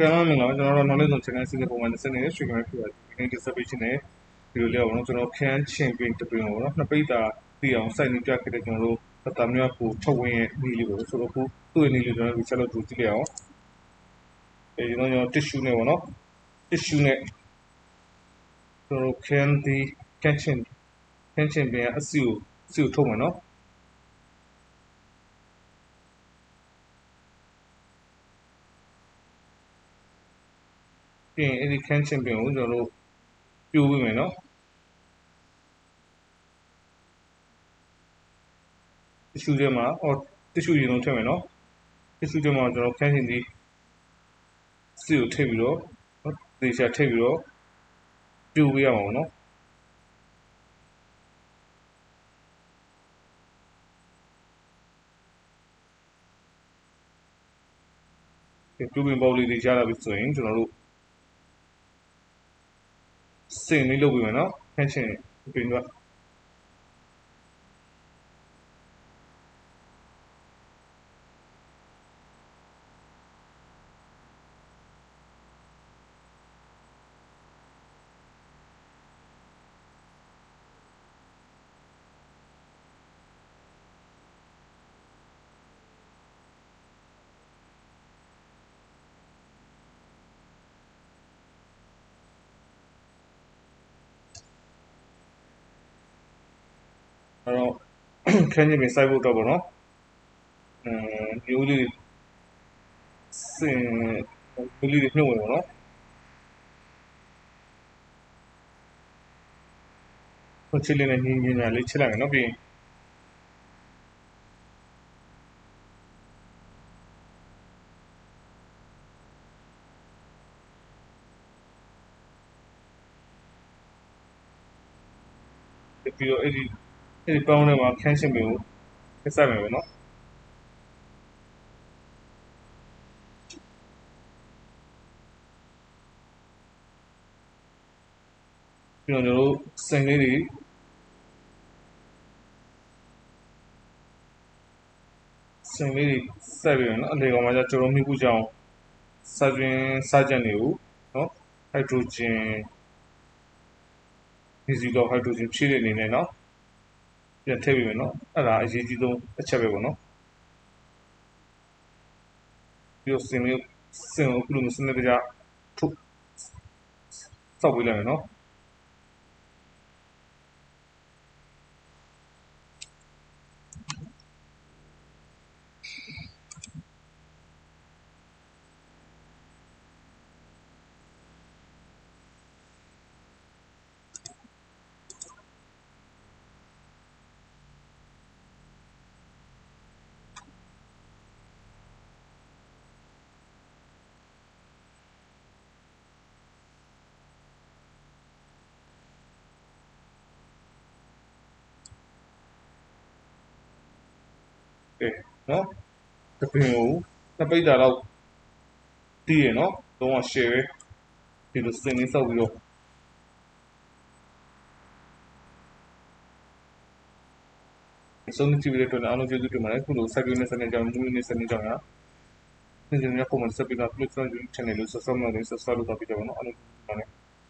ကဲမင်္ဂလာပါကျွန်တော်တို့ knowledge zone channel စီစဉ်ပုံမှန်20နဲ့ရွှေကမဲဖြစ်ပါတယ်ဒီနေ့ distribution နဲ့ဒီလိုလေးပါတော့ကျွန်တော် can champion တပင်းပေါ့နော်နှစ်ပိတ်တာတည်အောင်စိုက်နေပြခဲ့တဲ့ကျွန်တော်တို့သတ္တမျိုးကိုထုတ်ဝင်ရဲ့နည်းလေးပေါ့ဆိုတော့ခုသူ့ရဲ့နည်းလေးကျွန်တော်တို့ဆက်လို့ကြည့်ကြည့်အောင်အဲဒီတော့ကျွန်တော် tissue နဲ့ပေါ့နော် tissue နဲ့ကျွန်တော် can ဒီ can champion can champion အစီကိုအစီကိုထုတ်မယ်နော် ပြီးရင်အဲ့ဒီ can champion ကိုကျွန်တော်တို့ပြိုးပေးမယ်နော်တ िश ူထဲမှာအော်တ िश ူရင်လုံးထည့်မယ်နော်တ िश ူထဲမှာကျွန်တော် can ရှင်ဒီစီကိုထည့်ပြီးတော့နော်သေချာထည့်ပြီးတော့ပြိုးပေးရမှာပေါ့နော်ပြိုးပင်ပေါက်လေးတွေရလာပြီဆိုရင်ကျွန်တော်တို့ စင်လေးလုပ်ပြီးမယ်နော်ခန့်ချင်ပြင်တော့ အဲ့တော့ခန်းကြီးပင်စိုက်ဖို့တော့ပေါ့နော်အဲမျိုးလေးစင်မျိုးလေးတွေနှုတ်ဝင်ပေါ့နော်ဟိုချစ်လေးနဲ့ညင်ညင်ညာလေးချစ်လိုက်မယ်နော်ပြီးရင်ပြီးတော့အဲ့ဒီ အဲဒီ pound ထဲမှာ function မျိုးကိုဆက်မယ်ပေါ့နော်ပြီးတော့ကျွန်တော်တို့စင်လေးတွေစင်လေးတွေဆက်ပြီးတော့နော်အလေကောင်မှာကျွန်တော်မြို့ခုကြောင်းစာကျင်စာကျင်တွေကိုနော်ဟိုက်ဒရိုဂျင်ဒီဇီကောဟိုက်ဒရိုဂျင်ဖြည့်တဲ့အနေနဲ့နော် ပြန်ထည့်ပေးမယ်နော်အဲ့ဒါအရေးကြီးဆုံးအချက်ပဲပေါ့နော်ပြီးတော့စင်လေးစင်ကိုခုလိုစနစ်တကျထုတ်စောက်ပေးလိုက်မယ်နော် ကဲနော်တပင်ကိုနှစ်ပိတ်တာတော့တီးရနော်လုံးဝ share ပဲဒီလိုစင်လေးစောက်ပြီးတော့ဆုံးဖြတ်ပြီးတော့အားလုံးကျေးဇူးတင်ပါတယ်ခုလို cycle နဲ့စနေကြောင်း new နဲ့စနေကြောင်းရနေ့စဉ်ရက်ပုံမှန်စပီက click လုပ် channel လို့ subscribe လုပ်နေ subscribe လုပ်တော့ပြကြပါတော့အားလုံး